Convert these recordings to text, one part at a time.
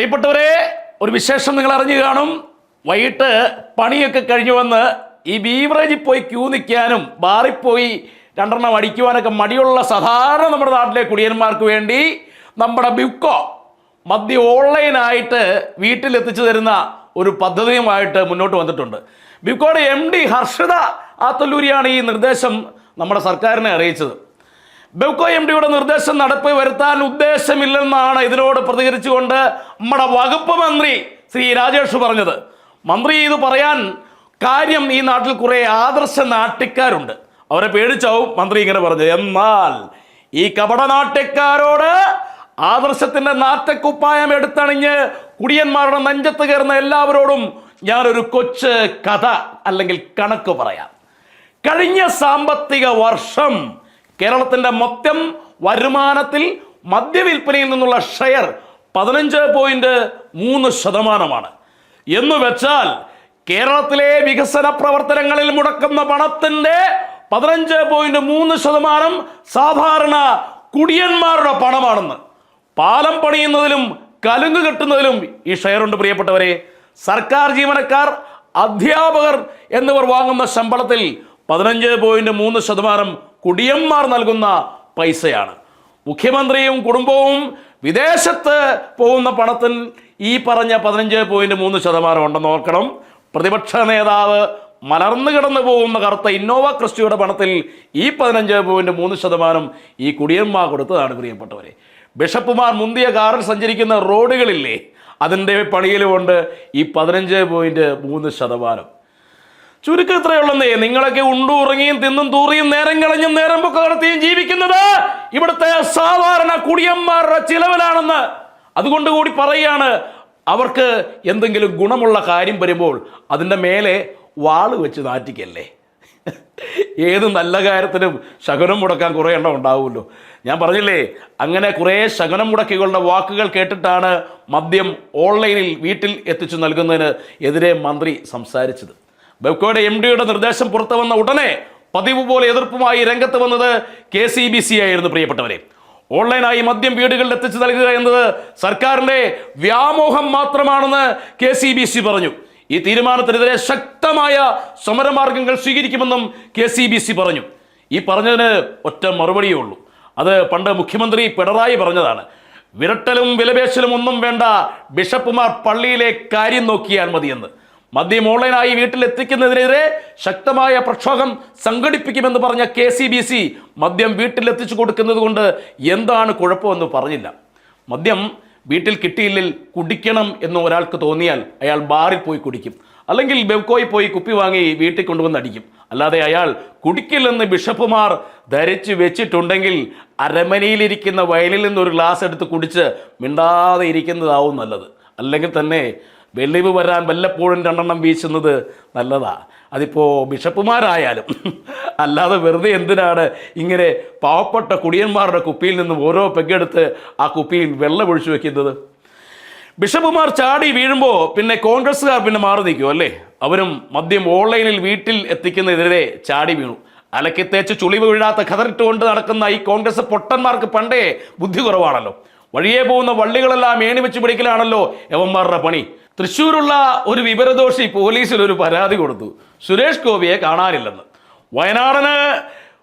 പ്രിയപ്പെട്ടവരെ ഒരു വിശേഷം നിങ്ങൾ അറിഞ്ഞു കാണും. വൈകിട്ട് പണിയൊക്കെ കഴിഞ്ഞു വന്ന് ഈ ബീവറേജിൽ പോയി ക്യൂ നിൽക്കാനും ബാറിൽ പോയി രണ്ടെണ്ണം അടിക്കുവാനൊക്കെ മടിയുള്ള സാധാരണ നമ്മുടെ നാട്ടിലെ കുടിയന്മാർക്ക് വേണ്ടി നമ്മുടെ ബിക്കോ മദ്യം ഓൺലൈനായിട്ട് വീട്ടിലെത്തിച്ചു തരുന്ന ഒരു പദ്ധതിയുമായിട്ട് മുന്നോട്ട് വന്നിട്ടുണ്ട്. ബിക്കോയുടെ എം ഡി ഹർഷിത ആത്തല്ലൂരിയാണ് ഈ നിർദ്ദേശം നമ്മുടെ സർക്കാരിനെ അറിയിച്ചത്. ബെവ്കോ എം ഡിയുടെ നിർദ്ദേശം നടപ്പ് വരുത്താൻ ഉദ്ദേശമില്ലെന്നാണ് ഇതിനോട് പ്രതികരിച്ചുകൊണ്ട് നമ്മുടെ വകുപ്പ് മന്ത്രി ശ്രീ രാജേഷ് പറഞ്ഞത്. മന്ത്രി ഇത് പറയാൻ കാര്യം ഈ നാട്ടിൽ കുറെ ആദർശ നാട്ടിക്കാരുണ്ട് അവരെ പേടിച്ചാവും മന്ത്രി ഇങ്ങനെ പറഞ്ഞു എന്നാൽ ഈ കപട നാട്ടിക്കാരോട് ആദർശത്തിന്റെ നാട്ടക്കുപ്പായം എടുത്തണിഞ്ഞ് കുടിയന്മാരുടെ നെഞ്ചത്ത് കയറുന്ന എല്ലാവരോടും ഞാനൊരു കൊച്ച് കഥ അല്ലെങ്കിൽ കണക്ക് പറയാം. കഴിഞ്ഞ സാമ്പത്തിക വർഷം കേരളത്തിന്റെ മൊത്തം വരുമാനത്തിൽ മദ്യവിൽപ്പനയിൽ നിന്നുള്ള ഷെയർ പതിനഞ്ച് പോയിന്റ് മൂന്ന് ശതമാനമാണ്. എന്ന് വെച്ചാൽ കേരളത്തിലെ വികസന പ്രവർത്തനങ്ങളിൽ മുടക്കുന്ന പണത്തിന്റെ പതിനഞ്ച് പോയിന്റ് മൂന്ന് ശതമാനം സാധാരണ കുടിയന്മാരുടെ പണമാണെന്ന്. പാലം പണിയുന്നതിലും കലുങ്ക് കെട്ടുന്നതിലും ഈ ഷെയറുണ്ട് പ്രിയപ്പെട്ടവരെ. സർക്കാർ ജീവനക്കാർ അധ്യാപകർ എന്നിവർ വാങ്ങുന്ന ശമ്പളത്തിൽ പതിനഞ്ച് പോയിന്റ് മൂന്ന് ശതമാനം കുടിയന്മാർ നൽകുന്ന പൈസയാണ്. മുഖ്യമന്ത്രിയും കുടുംബവും വിദേശത്ത് പോകുന്ന പണത്തിൽ ഈ പറഞ്ഞ പതിനഞ്ച് പോയിന്റ് മൂന്ന് ശതമാനം ഉണ്ടെന്ന് ഓർക്കണം. പ്രതിപക്ഷ നേതാവ് മലർന്നു കിടന്നു പോകുന്ന കറുത്ത ഇന്നോവ ക്രിസ്റ്റിയുടെ പണത്തിൽ ഈ പതിനഞ്ച് പോയിന്റ് മൂന്ന് ശതമാനം ഈ കുടിയന്മാർ കൊടുത്തതാണ് പ്രിയപ്പെട്ടവരെ. ബിഷപ്പുമാർ മുന്തിയ കാറിൽ സഞ്ചരിക്കുന്ന റോഡുകളില്ലേ അതിന്റെ പണിയിലുമുണ്ട് ഈ പതിനഞ്ച് പോയിന്റ് മൂന്ന് ശതമാനം. ചുരുക്കം ഇത്രയുള്ളന്നേ നിങ്ങളൊക്കെ ഉണ്ടു ഉറങ്ങിയും തിന്നും തൂറിയും നേരം കളഞ്ഞും നേരം പൊക്കെ നടത്തിയും ജീവിക്കുന്നത് ഇവിടുത്തെ സാധാരണ കുടിയന്മാരുടെ ചിലവിലാണെന്ന് അതുകൊണ്ട് കൂടി പറയുകയാണ് അവർക്ക് എന്തെങ്കിലും ഗുണമുള്ള കാര്യം വരുമ്പോൾ അതിന്റെ മേലെ വാൾ വെച്ച് നാറ്റിക്കല്ലേ. ഏത് നല്ല കാര്യത്തിനും ശകനം മുടക്കാൻ കുറേ എണ്ണം ഉണ്ടാവുമല്ലോ. ഞാൻ പറഞ്ഞില്ലേ അങ്ങനെ കുറേ ശകനം മുടക്കികളുടെ വാക്കുകൾ കേട്ടിട്ടാണ് മദ്യം ഓൺലൈനിൽ വീട്ടിൽ എത്തിച്ചു നൽകുന്നതിന് എതിരെ മന്ത്രി സംസാരിച്ചത്. ബെവ്കോയുടെ എം ഡിയുടെ നിർദ്ദേശം പുറത്തു വന്ന ഉടനെ പതിവ് പോലെ എതിർപ്പുമായി രംഗത്ത് വന്നത് കെ സി ബി സി ആയിരുന്നു പ്രിയപ്പെട്ടവരെ. ഓൺലൈനായി മദ്യം വീടുകളിൽ എത്തിച്ചു നൽകുക എന്നത് സർക്കാരിന്റെ വ്യാമോഹം മാത്രമാണെന്ന് കെ സി ബി സി പറഞ്ഞു. ഈ തീരുമാനത്തിനെതിരെ ശക്തമായ സമരമാർഗങ്ങൾ സ്വീകരിക്കുമെന്നും കെ സി ബി സി പറഞ്ഞു. ഈ പറഞ്ഞതിന് ഒറ്റ മറുപടിയേ ഉള്ളൂ. അത് പണ്ട് മുഖ്യമന്ത്രി പിണറായി പറഞ്ഞതാണ്. വിരട്ടലും വിലപേശലും ഒന്നും വേണ്ട ബിഷപ്പുമാർ പള്ളിയിലെ കാര്യം നോക്കിയാൽ മതിയെന്ന്. മദ്യം ഓൺലൈനായി വീട്ടിലെത്തിക്കുന്നതിനെതിരെ ശക്തമായ പ്രക്ഷോഭം സംഘടിപ്പിക്കുമെന്ന് പറഞ്ഞ കെ സി ബി സി മദ്യം വീട്ടിലെത്തിച്ചു കൊടുക്കുന്നത് കൊണ്ട് എന്താണ് കുഴപ്പമെന്ന് പറഞ്ഞില്ല. മദ്യം വീട്ടിൽ കിട്ടിയില്ലെങ്കിൽ കുടിക്കണം എന്ന് ഒരാൾക്ക് തോന്നിയാൽ അയാൾ ബാറിൽ പോയി കുടിക്കും. അല്ലെങ്കിൽ ബെവ്കോയിൽ പോയി കുപ്പി വാങ്ങി വീട്ടിൽ കൊണ്ടുവന്ന് അടിക്കും. അല്ലാതെ അയാൾ കുടിക്കില്ലെന്ന് ബിഷപ്പുമാർ ധരിച്ചു വെച്ചിട്ടുണ്ടെങ്കിൽ അരമനയിലിരിക്കുന്ന വയലിൽ നിന്ന് ഒരു ഗ്ലാസ് എടുത്ത് കുടിച്ച് മിണ്ടാതെ ഇരിക്കുന്നതാവും നല്ലത്. അല്ലെങ്കിൽ തന്നെ വെള്ളിവ് വരാൻ വല്ലപ്പോഴും രണ്ടെണ്ണം വീശുന്നത് നല്ലതാ. അതിപ്പോൾ ബിഷപ്പുമാരായാലും. അല്ലാതെ വെറുതെ എന്തിനാണ് ഇങ്ങനെ പാവപ്പെട്ട കുടിയന്മാരുടെ കുപ്പിയിൽ നിന്നും ഓരോ പെഗ്ഗെടുത്ത് ആ കുപ്പിയിൽ വെള്ളം ഒഴിച്ചു വെക്കുന്നത്? ബിഷപ്പുമാർ ചാടി വീഴുമ്പോൾ പിന്നെ കോൺഗ്രസ്സുകാർ പിന്നെ മാറി നിൽക്കും അല്ലേ? അവരും മദ്യം ഓൺലൈനിൽ വീട്ടിൽ എത്തിക്കുന്നതിനെതിരെ ചാടി വീണു. അലക്കി തേച്ച് ചുളിവ് വീഴാത്ത ഖതറിട്ടുകൊണ്ട് നടക്കുന്ന ഈ കോൺഗ്രസ് പൊട്ടന്മാർക്ക് പണ്ടേ ബുദ്ധി കുറവാണല്ലോ. വഴിയെ പോകുന്ന വള്ളികളെല്ലാം ഏണി വെച്ച് പിടിക്കലാണല്ലോ യവന്മാരുടെ പണി. തൃശ്ശൂരുള്ള ഒരു വിവരദോഷി പോലീസിൽ ഒരു പരാതി കൊടുത്തു. സുരേഷ് ഗോപിയെ കാണാനില്ലെന്ന്. വയനാടന്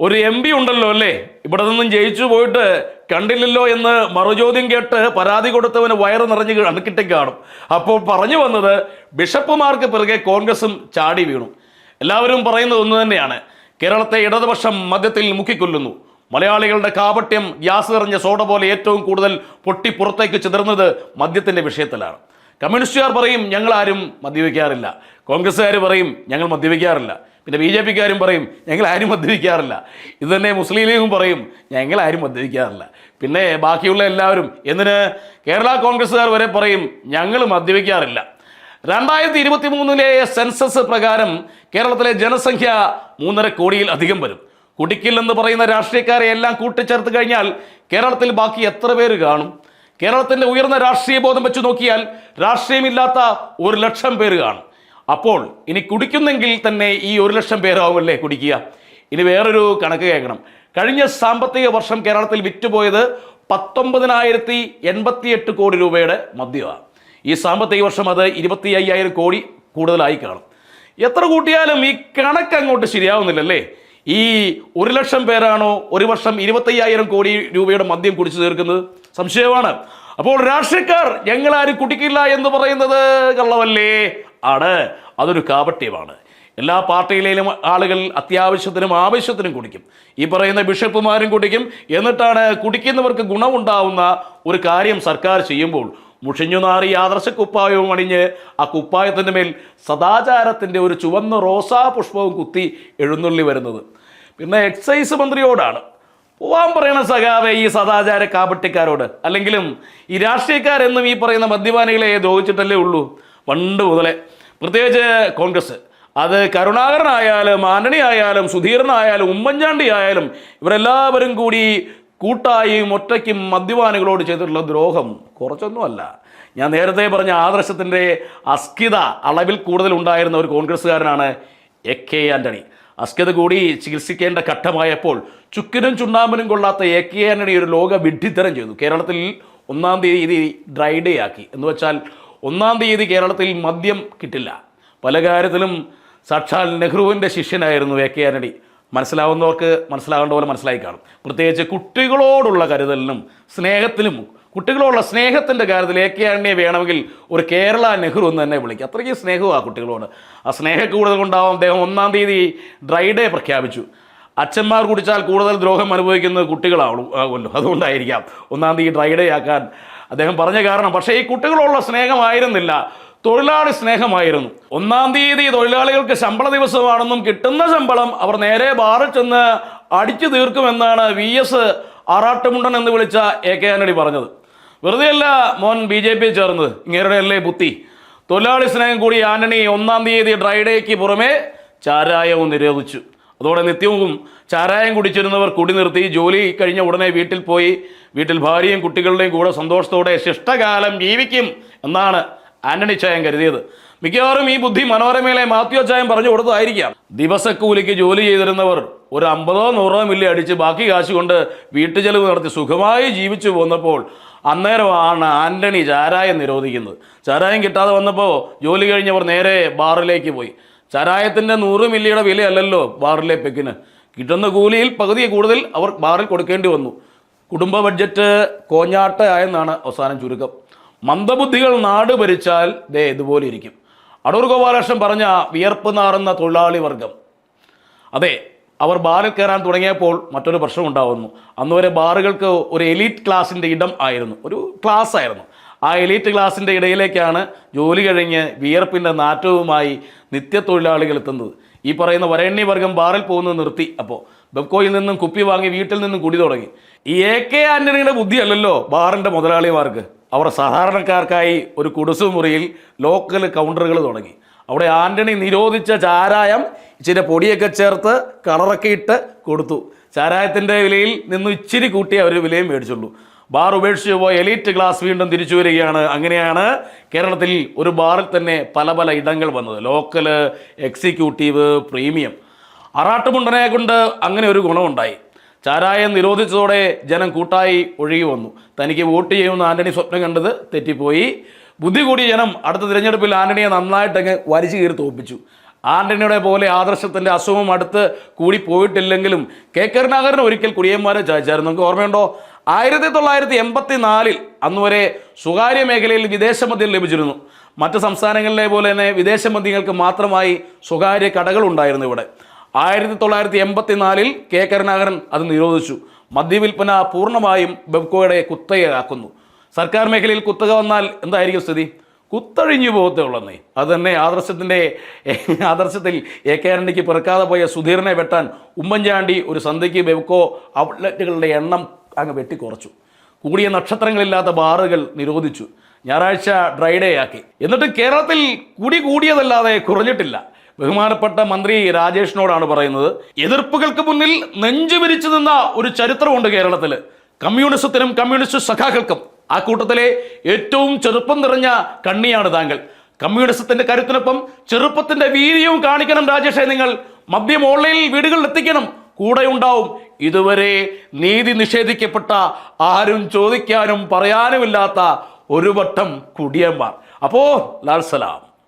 ഒരു എം പി ഉണ്ടല്ലോ അല്ലേ? ഇവിടെ നിന്നും ജയിച്ചു പോയിട്ട് കണ്ടില്ലല്ലോ എന്ന് മറുചോദ്യം കേട്ട് പരാതി കൊടുത്തവന് വയറ് നിറഞ്ഞ് അണക്കിട്ട് കാണും. അപ്പോൾ പറഞ്ഞു വന്നത് ബിഷപ്പുമാർക്ക് പിറകെ കോൺഗ്രസും ചാടി വീണു. എല്ലാവരും പറയുന്നത് ഒന്ന് തന്നെയാണ്. കേരളത്തെ ഇടതുപക്ഷം മദ്യത്തിൽ മുക്കിക്കൊല്ലുന്നു. മലയാളികളുടെ കാപട്യം ഗ്യാസ് നിറഞ്ഞ സോഡ പോലെ ഏറ്റവും കൂടുതൽ പൊട്ടി പുറത്തേക്ക് ചിതറുന്നത് മദ്യത്തിന്റെ വിഷയത്തിലാണ്. കമ്മ്യൂണിസ്റ്റുകാർ പറയും ഞങ്ങൾ ആരും മദ്യപിക്കാറില്ല. കോൺഗ്രസ്സുകാർ പറയും ഞങ്ങൾ മദ്യപിക്കാറില്ല. പിന്നെ ബി ജെ പിക്കാരും പറയും ഞങ്ങൾ ആരും മദ്യപിക്കാറില്ല. ഇത് തന്നെ മുസ്ലിം ലീഗും പറയും ഞങ്ങൾ ആരും മദ്യപിക്കാറില്ല. പിന്നെ ബാക്കിയുള്ള എല്ലാവരും എന്തിന്? കേരള കോൺഗ്രസ്സുകാർ വരെ പറയും ഞങ്ങൾ മദ്യപിക്കാറില്ല. രണ്ടായിരത്തി ഇരുപത്തി മൂന്നിലെ സെൻസസ് പ്രകാരം കേരളത്തിലെ ജനസംഖ്യ മൂന്നര കോടിയിൽ അധികം വരും. കുടിക്കില്ലെന്ന് പറയുന്ന രാഷ്ട്രീയക്കാരെ എല്ലാം കൂട്ടിച്ചേർത്ത് കഴിഞ്ഞാൽ കേരളത്തിൽ ബാക്കി എത്ര പേര് കാണും? കേരളത്തിന്റെ ഉയർന്ന രാഷ്ട്രീയ ബോധം വെച്ച് നോക്കിയാൽ രാഷ്ട്രീയമില്ലാത്ത ഒരു ലക്ഷം പേര് കാണും. അപ്പോൾ ഇനി കുടിക്കുന്നെങ്കിൽ തന്നെ ഈ ഒരു ലക്ഷം പേരാവുമല്ലേ കുടിക്കുക? ഇനി വേറൊരു കണക്ക് കേൾക്കണം. കഴിഞ്ഞ സാമ്പത്തിക വർഷം കേരളത്തിൽ വിറ്റുപോയത് പത്തൊമ്പതിനായിരത്തി എൺപത്തിയെട്ട് കോടി രൂപയുടെ മദ്യമാണ്. ഈ സാമ്പത്തിക വർഷം അത് ഇരുപത്തി അയ്യായിരം കോടി കൂടുതലായി കാണും. എത്ര കൂട്ടിയാലും ഈ കണക്ക് അങ്ങോട്ട് ശരിയാവുന്നില്ലല്ലേ? ഈ ഒരു ലക്ഷം പേരാണോ ഒരു വർഷം ഇരുപത്തയ്യായിരം കോടി രൂപയുടെ മദ്യം കുടിച്ചു തീർക്കുന്നത്? സംശയമാണ്. അപ്പോൾ രാഷ്ട്രീയക്കാർ ഞങ്ങളാരും കുടിക്കില്ല എന്ന് പറയുന്നത് കള്ളവല്ലേ? ആണ്. അതൊരു കാപട്യമാണ്. എല്ലാ പാർട്ടിയിലെയും ആളുകൾ അത്യാവശ്യത്തിനും ആവശ്യത്തിനും കുടിക്കും. ഈ പറയുന്ന ബിഷപ്പുമാരും കുടിക്കും. എന്നിട്ടാണ് കുടിക്കുന്നവർക്ക് ഗുണമുണ്ടാവുന്ന ഒരു കാര്യം സർക്കാർ ചെയ്യുമ്പോൾ മുഷിഞ്ഞു നാറി ആദർശ കുപ്പായവും അണിഞ്ഞ് ആ കുപ്പായത്തിന്റെ മേൽ സദാചാരത്തിന്റെ ഒരു ചുവന്ന റോസാ പുഷ്പവും കുത്തി എഴുന്നള്ളി വരുന്നത്. പിന്നെ എക്സൈസ് മന്ത്രിയോടാണ്. പോവാൻ പറയണ സഖാവെ ഈ സദാചാര കാപട്ടിക്കാരോട് അല്ലെങ്കിലും ഈ രാഷ്ട്രീയക്കാരെന്നും ഈ പറയുന്ന മദ്യപാനികളെ ദ്രോഹിച്ചിട്ടല്ലേ ഉള്ളൂ. പണ്ട് മുതലേ. പ്രത്യേകിച്ച് കോൺഗ്രസ്. അത് കരുണാകരനായാലും ആന്റണി ആയാലും സുധീരനായാലും ഉമ്മൻചാണ്ടി ആയാലും ഇവരെല്ലാവരും കൂടി കൂട്ടായും ഒറ്റയ്ക്കും മദ്യപാനികളോട് ചെയ്തിട്ടുള്ള ദ്രോഹം കുറച്ചൊന്നുമല്ല. ഞാൻ നേരത്തെ പറഞ്ഞ ആദർശത്തിന്റെ അസ്കിത അളവിൽ കൂടുതൽ ഉണ്ടായിരുന്ന ഒരു കോൺഗ്രസ്സുകാരനാണ് എ കെ ആന്റണി അസ്കിത കൂടി ചികിത്സിക്കേണ്ട ഘട്ടമായപ്പോൾ ചുക്കിനും ചുണ്ണാമ്പിനും കൊള്ളാത്ത എ കെ ആന്റണി ഒരു ലോക വിഡ്ഢിത്തരം ചെയ്തു. കേരളത്തിൽ ഒന്നാം തീയതി ഡ്രൈ ഡേ ആക്കി. എന്ന് വെച്ചാൽ ഒന്നാം തീയതി കേരളത്തിൽ മദ്യം കിട്ടില്ല. പല കാര്യത്തിലും സാക്ഷാൽ നെഹ്റുവിന്റെ ശിഷ്യനായിരുന്നു എ കെ ആന്റണി. മനസ്സിലാവുന്നവർക്ക് മനസ്സിലാവേണ്ട പോലെ മനസ്സിലായി കാണും. പ്രത്യേകിച്ച് കുട്ടികളോടുള്ള കരുതലിനും സ്നേഹത്തിനും കുട്ടികളോടുള്ള സ്നേഹത്തിന്റെ കാര്യത്തിൽ എ കെ വേണമെങ്കിൽ ഒരു കേരള നെഹ്റു എന്ന് തന്നെ വിളിക്കും. അത്രയ്ക്ക് സ്നേഹവും ആ കുട്ടികളോട്. ആ സ്നേഹ കൂടുതൽ കൊണ്ടാവും അദ്ദേഹം ഒന്നാം തീയതി ഡ്രൈ ഡേ പ്രഖ്യാപിച്ചു. അച്ഛന്മാർ കുടിച്ചാൽ കൂടുതൽ ദ്രോഹം അനുഭവിക്കുന്നത് കുട്ടികളാവും ആകുമല്ലോ അതുകൊണ്ടായിരിക്കാം ഒന്നാം തീയതി ഡ്രൈ ഡേ ആക്കാൻ അദ്ദേഹം പറഞ്ഞ കാരണം. പക്ഷേ ഈ കുട്ടികളോടുള്ള സ്നേഹമായിരുന്നില്ല. തൊഴിലാളി സ്നേഹമായിരുന്നു. ഒന്നാം തീയതി തൊഴിലാളികൾക്ക് ശമ്പള ദിവസമാണെന്നും കിട്ടുന്ന ശമ്പളം അവർ നേരെ ബാറിൽ ചെന്ന് അടിച്ചു തീർക്കുമെന്നാണ് വി എസ് ആറാട്ടുമുണ്ടൻ എന്ന് വിളിച്ച എ കെ ആന്റണി പറഞ്ഞത്. വെറുതെയല്ല മോൻ ബി ജെ പി ചേർന്നത്. ഇങ്ങേരുടെ അല്ലേ ബുദ്ധി. തൊഴിലാളി സ്നേഹം കൂടി ആന്റണി ഒന്നാം തീയതി ഡ്രൈഡേക്ക് പുറമെ ചാരായവും നിരോധിച്ചു. അതോടെ നിത്യവും ചാരായം കുടിച്ചിരുന്നവർ കുടി നിർത്തി. ജോലി കഴിഞ്ഞ ഉടനെ വീട്ടിൽ പോയി. വീട്ടിൽ ഭാര്യയും കുട്ടികളുടെയും കൂടെ സന്തോഷത്തോടെ ശിഷ്ടകാലം ജീവിക്കും എന്നാണ് ആന്റണി ചായം കരുതിയത്. മിക്കവാറും ഈ ബുദ്ധി മനോരമയിലെ മാത്യു ചായം പറഞ്ഞു കൊടുത്തതായിരിക്കാം. ദിവസക്കൂലിക്ക് ജോലി ചെയ്തിരുന്നവർ ഒരു അമ്പതോ നൂറോ മില്ലി അടിച്ച് ബാക്കി കാശ് കൊണ്ട് വീട്ടുചെലവ് നടത്തി സുഖമായി ജീവിച്ചു പോന്നപ്പോൾ അന്നേരമാണ് ആന്റണി ചാരായം നിരോധിക്കുന്നത്. ചാരായം കിട്ടാതെ വന്നപ്പോൾ ജോലി കഴിഞ്ഞവർ നേരെ ബാറിലേക്ക് പോയി. ചാരായത്തിന്റെ നൂറ് മില്ലിയുടെ വിലയല്ലല്ലോ ബാറിലെ പെക്കിന്. കിട്ടുന്ന കൂലിയിൽ പകുതി കൂടുതൽ അവർ ബാറിൽ കൊടുക്കേണ്ടി വന്നു. കുടുംബ ബഡ്ജറ്റ് കോഞ്ഞാട്ട ആയെന്നാണ് അവസാനം ചുരുക്കം. മന്ദബുദ്ധികൾ നാട് ഭരിച്ചാൽ ദേ ഇതുപോലെ ഇരിക്കും. അടൂർ ഗോപാലകൃഷ്ണൻ പറഞ്ഞ വിയർപ്പ് നാറുന്ന തൊഴിലാളി വർഗം. അതെ അവർ ബാറിൽ കയറാൻ തുടങ്ങിയപ്പോൾ മറ്റൊരു പ്രശ്നം ഉണ്ടാവുന്നു. അന്ന് വരെ ബാറുകൾക്ക് ഒരു എലീറ്റ് ക്ലാസിന്റെ ഇടം ആയിരുന്നു. ഒരു ക്ലാസ് ആയിരുന്നു. ആ എലീറ്റ് ക്ലാസിന്റെ ഇടയിലേക്കാണ് ജോലി കഴിഞ്ഞ് വിയർപ്പിന്റെ നാറ്റവുമായി നിത്യ നിത്യത്തൊഴിലാളികൾ എത്തുന്നത്. ഈ പറയുന്ന വരണ്യവർഗം ബാറിൽ പോകുന്നത് നിർത്തി. അപ്പോൾ ബെബ്കോയിൽ നിന്നും കുപ്പി വാങ്ങി വീട്ടിൽ നിന്നും കുടി തുടങ്ങി. ഈ എ കെ ആന്റണിയുടെ ബുദ്ധിയല്ലല്ലോ ബാറിന്റെ മുതലാളിമാർക്ക്. അവർ സാധാരണക്കാർക്കായി ഒരു കുടുസു മുറിയിൽ ലോക്കൽ കൗണ്ടറുകൾ തുടങ്ങി. അവിടെ ആന്റണി നിരോധിച്ച ചാരായം ഇച്ചിരി പൊടിയൊക്കെ ചേർത്ത് കളറൊക്കെ ഇട്ട് കൊടുത്തു. ചാരായത്തിന്റെ വിലയിൽ നിന്ന് ഇച്ചിരി കൂട്ടി അവർ വിലയും മേടിച്ചുള്ളൂ. ബാർ ഉപേക്ഷിച്ച് പോയ എലീറ്റ് ക്ലാസ് വീണ്ടും തിരിച്ചു വരികയാണ്. അങ്ങനെയാണ് കേരളത്തിൽ ഒരു ബാറിൽ തന്നെ പല പല ഇടങ്ങൾ വന്നത്. Local executive premium. അറാട്ടുമുണ്ടനെ കൊണ്ട് അങ്ങനെ ഒരു ഗുണമുണ്ടായി. ചാരായം നിരോധിച്ചതോടെ ജനം കൂട്ടായി ഒഴുകി വന്നു. തനിക്ക് വോട്ട് ചെയ്യുമെന്ന് ആന്റണി സ്വപ്നം കണ്ടത് തെറ്റിപ്പോയി. ബുദ്ധി കൂടിയ ജനം അടുത്ത തിരഞ്ഞെടുപ്പിൽ ആന്റണിയെ നന്നായിട്ടങ്ങ് വലിച്ചു കീറി തോപ്പിച്ചു ആന്റണിയുടെ പോലെ ആദർശത്തിന്റെ അസുഖം അടുത്ത് കൂടി പോയിട്ടില്ലെങ്കിലും കെ. കരുണാകരൻ ഒരിക്കൽ കുടിയന്മാരെ ചായച്ചായിരുന്നു. നമുക്ക് ഓർമ്മയുണ്ടോ? ആയിരത്തി തൊള്ളായിരത്തി എൺപത്തി നാലിൽ അന്ന് വരെ സ്വകാര്യ മേഖലയിൽ വിദേശ മദ്യം ലഭിച്ചിരുന്നു. മറ്റ് സംസ്ഥാനങ്ങളിലെ പോലെ തന്നെ വിദേശ മദ്യങ്ങൾക്ക് മാത്രമായി സ്വകാര്യ കടകളുണ്ടായിരുന്നു ഇവിടെ. ആയിരത്തി തൊള്ളായിരത്തി എൺപത്തി നാലിൽ കെ കരുണാകരൻ അത് നിരോധിച്ചു. മദ്യവിൽപ്പന പൂർണമായും ബെബ്കോയുടെ കുത്തകയാക്കുന്നു. സർക്കാർ മേഖലയിൽ കുത്തക വന്നാൽ എന്തായിരിക്കും സ്ഥിതി? കുത്തഴിഞ്ഞു പോകത്തേ ഉള്ളന്നേ. അത് തന്നെ ആദർശത്തിന്റെ ആദർശത്തിൽ എ കെ ആരണിക്ക് പിറക്കാതെ പോയ സുധീറിനെ വെട്ടാൻ ഉമ്മൻചാണ്ടി ഒരു സന്ധ്യയ്ക്ക് ബെബ്കോ ഔട്ട്ലെറ്റുകളുടെ എണ്ണം അങ്ങ് വെട്ടിക്കുറച്ചു. കൂടിയ നക്ഷത്രങ്ങളില്ലാത്ത ബാറുകൾ നിരോധിച്ചു. ഞായറാഴ്ച ഡ്രൈഡേ ആക്കി എന്നിട്ട് കേരളത്തിൽ കുടി കൂടിയതല്ലാതെ കുറഞ്ഞിട്ടില്ല. ബഹുമാനപ്പെട്ട മന്ത്രി രാജേഷിനോടാണ് പറയുന്നത് എതിർപ്പുകൾക്ക് മുന്നിൽ നെഞ്ചു വിരിച്ചു നിന്ന ഒരു ചരിത്രമുണ്ട് കേരളത്തിൽ കമ്മ്യൂണിസത്തിനും കമ്മ്യൂണിസ്റ്റ് സഖാക്കൾക്കും. ആ കൂട്ടത്തിലെ ഏറ്റവും ചെറുപ്പം നിറഞ്ഞ കണ്ണിയാണ് താങ്കൾ. കമ്മ്യൂണിസത്തിന്റെ കരുത്തിനൊപ്പം ചെറുപ്പത്തിന്റെ വീര്യവും കാണിക്കണം രാജേഷെ നിങ്ങൾ. മദ്യം ഓൺലൈനിൽ വീടുകളിൽ എത്തിക്കണം. കൂടെ ഉണ്ടാവും. ഇതുവരെ നീതി നിഷേധിക്കപ്പെട്ട ആരും ചോദിക്കാനും പറയാനുമില്ലാത്ത ഒരു വട്ടം കുടിയന്മാർ. അപ്പോ ലാൽ സലാം.